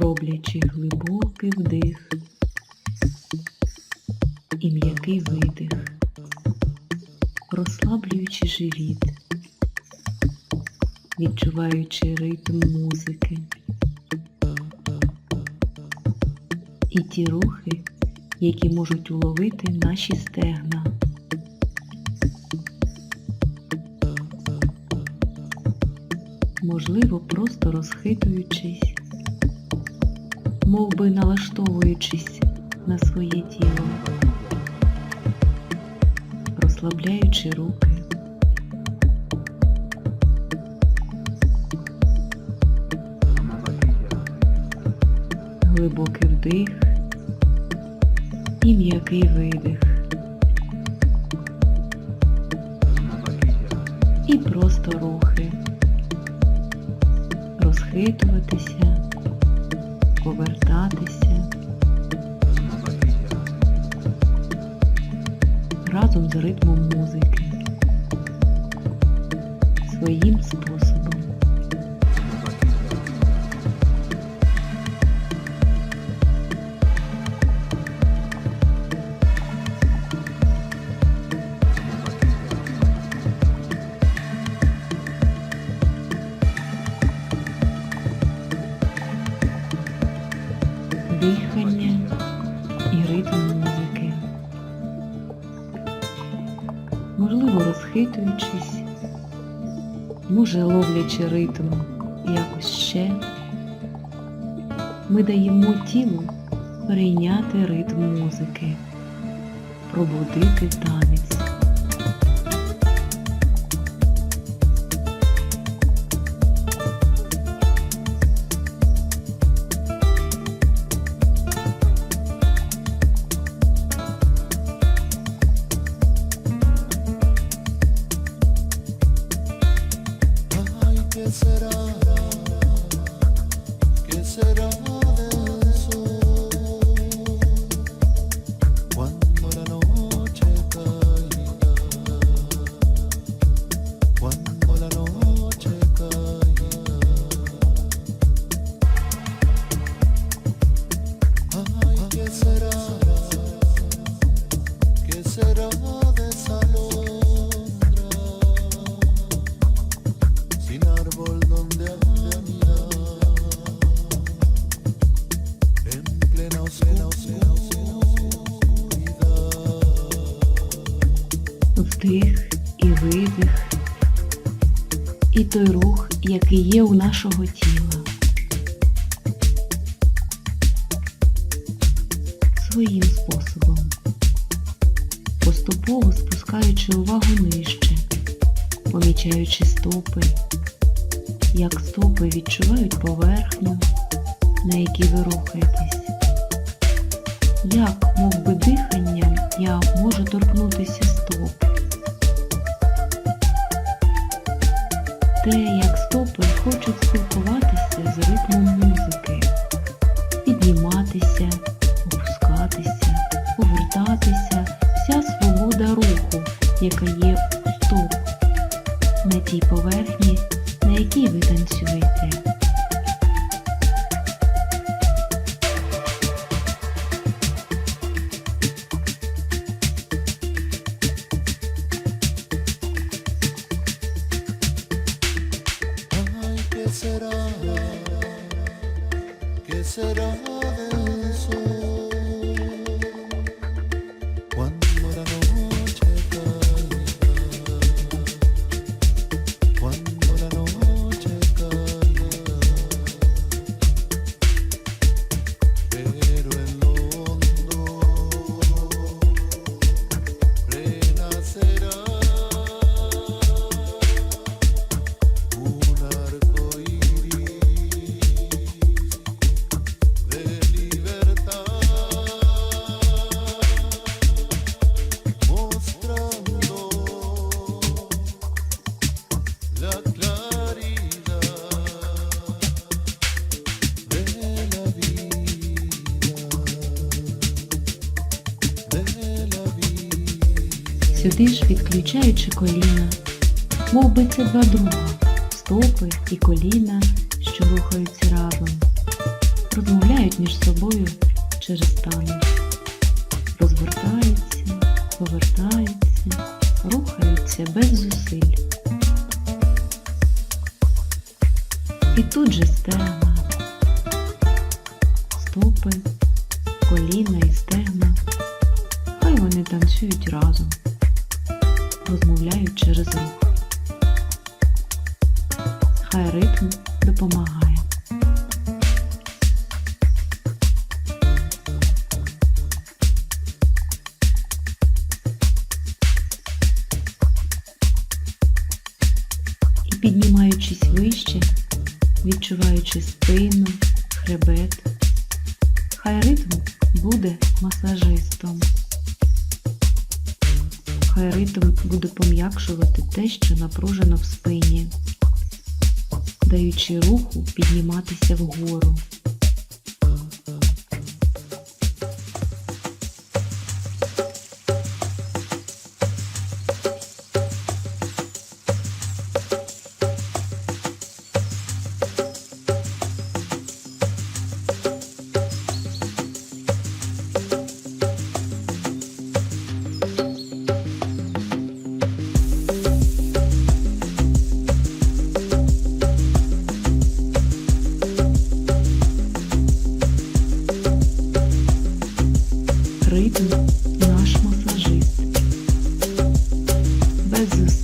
роблячи глибокий вдих і м'який видих, розслаблюючи живіт, відчуваючи ритм музики і ті рухи, які можуть уловити наші стегна. Можливо, просто розхитуючись, мов би налаштовуючись на своє тіло, розслабляючи руки, глибокий вдих і м'який видих. І просто рухи. Розхитуватися, разом з ритмом музики своїм способом. Можливо, розхитуючись, може ловлячи ритм якось ще, ми даємо тілу перейняти ритм музики, пробудити танець. Є у нашого тіла. Своїм способом, поступово спускаючи увагу нижче, помічаючи стопи, як стопи відчувають поверхню, на якій ви рухаєтесь. Як, мов би, диханням я можу торкнутися стоп. Те, як хочуть спілкуватися з ритмом музики, será? ¿Qué será Сюди ж відключаючи коліна, мов би це два друга, стопи і коліна, що рухаються разом. розмовляють між собою через танець, розвертаються, повертаються, рухаються без зусиль. І тут же стегна, стопи, коліна і стегна. Хай вони танцюють разом, розмовляють через рух. Хай ритм допомагає. І піднімаючись вище, відчуваючи спину, хребет, хай ритм буде масажистом. Хай ритм буде пом'якшувати те, що напружено в спині, даючи руху підніматися вгору. Без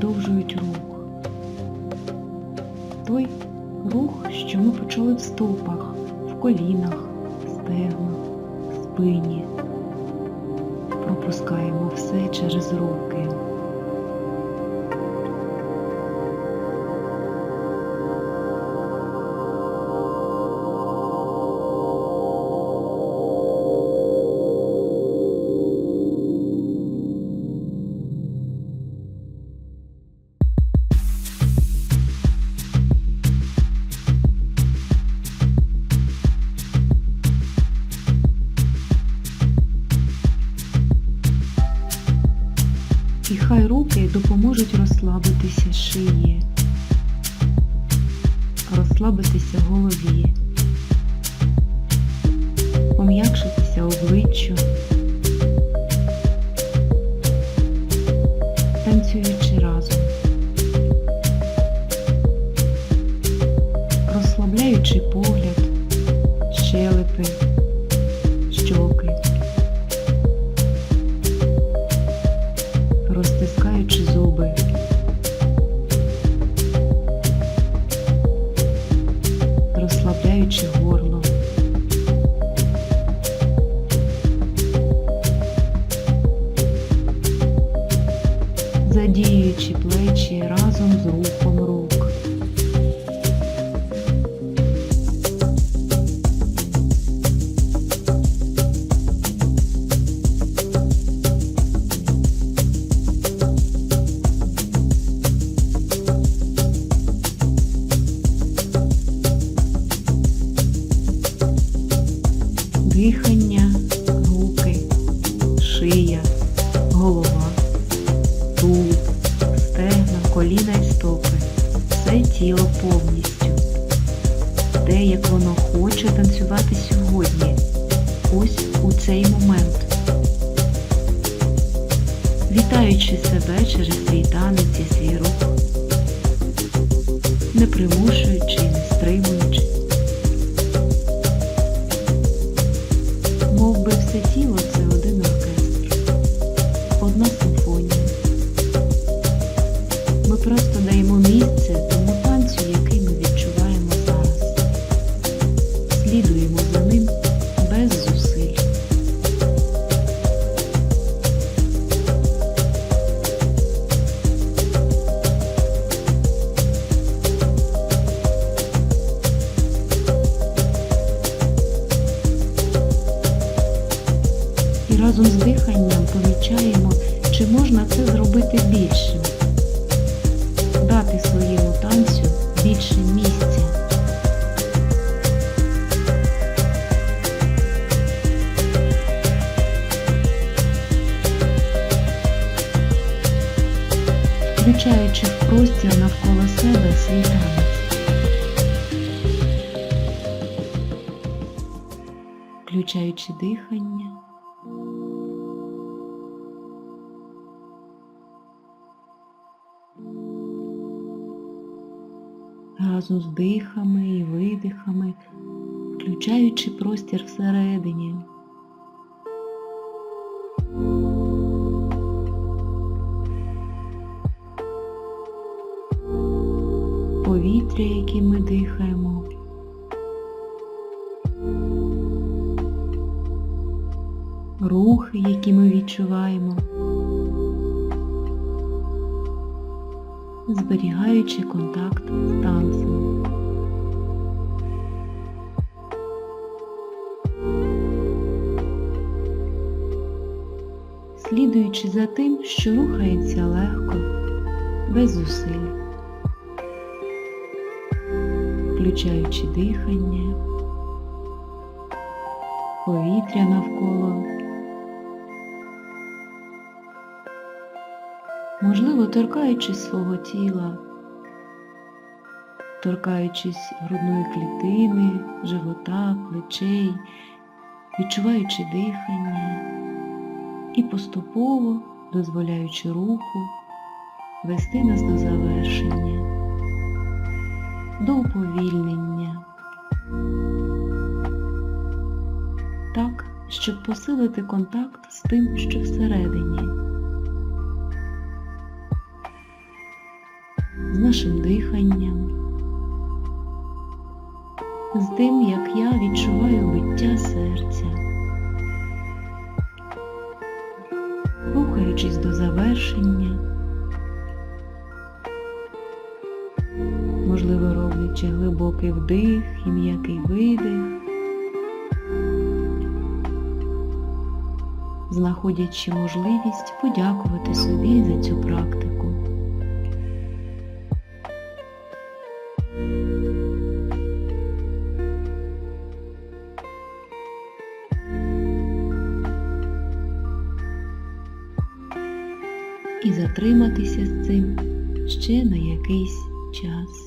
продовжують рух. Той рух, що ми почали в стопах, в колінах, стегнах, спині. Пропускаємо все через руки. Допоможуть розслабитися шиї, розслабитися голові, пом'якшитися обличчю, не примушуючи і не стримуючи. Зробити більшим дати своєму танцю більше місця. Включаючи в простір навколо себе свій танець. Включаючи дихання. Разом з дихами і видихами, включаючи простір всередині. Повітря, яким ми дихаємо. Рухи, які ми відчуваємо. Зберігаючи контакт з танцем. Слідуючи за тим, що рухається легко, без зусиль, включаючи дихання, повітря навколо. Можливо, торкаючись свого тіла, торкаючись грудної клітини, живота, плечей, відчуваючи дихання і поступово дозволяючи руху вести нас до завершення, до уповільнення. Так, щоб посилити контакт з тим, що всередині. З нашим диханням, з тим, як я відчуваю биття серця, рухаючись до завершення, можливо, роблячи глибокий вдих і м'який видих, знаходячи можливість подякувати собі за цю практику. І з цим ще на якийсь час.